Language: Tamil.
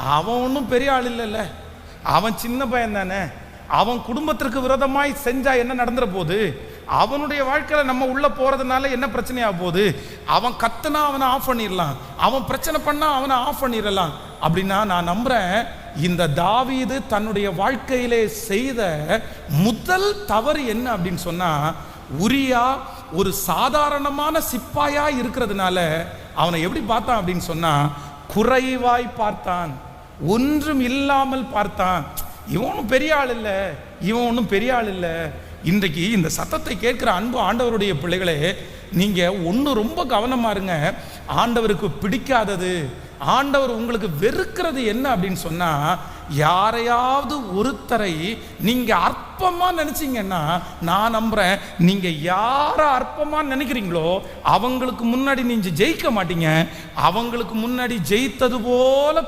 அவன் ஒன்றும் பெரிய ஆள் இல்லைல்ல. அவன் சின்ன பையன் தானே. அவன் குடும்பத்திற்கு விரோதமாய் செஞ்சா என்ன நடந்துற போது? அவனுடைய வாழ்க்கையில நம்ம உள்ள போறதுனால என்ன பிரச்சனையாக போகுது? அவன் கத்துனா அவனை ஆஃப் பண்ணிடலாம் அவன் பிரச்சனை பண்ணா அவனை ஆஃப் பண்ணிடலாம் அப்படின்னா நான் நம்புறேன் இந்த தாவீது தன்னுடைய வாழ்க்கையிலே செய்த முதல் தவறு என்ன அப்படின்னு சொன்னா உரியா ஒரு சாதாரணமான சிப்பாயா இருக்கிறதுனால அவனை எப்படி பார்த்தான் அப்படின்னு சொன்னா குறைவாய் பார்த்தான். ஒன்றும் இல்லாமல் பார்த்தான். இவனும் பெரிய ஆள் இல்லை. இவன் ஒன்றும் பெரிய ஆள் இல்லை. இன்றைக்கு இந்த சத்தத்தை கேட்கிற அன்பு ஆண்டவருடைய பிள்ளைகளே நீங்க ஒன்று ரொம்ப கவனமா இருங்க. ஆண்டவருக்கு பிடிக்காதது ஆண்டவர் உங்களுக்கு வெறுக்கிறது என்ன அப்படின்னு சொன்னா யாரையாவது ஒருத்தரை நீங்க அற்பமா நினைச்சீங்கன்னா நான் நம்புறேன் நீங்க யாரை அற்பமா நினைக்கிறீங்களோ அவங்களுக்கு முன்னாடி நீங்கள் ஜெயிக்க மாட்டீங்க. அவங்களுக்கு முன்னாடி ஜெயித்தது போல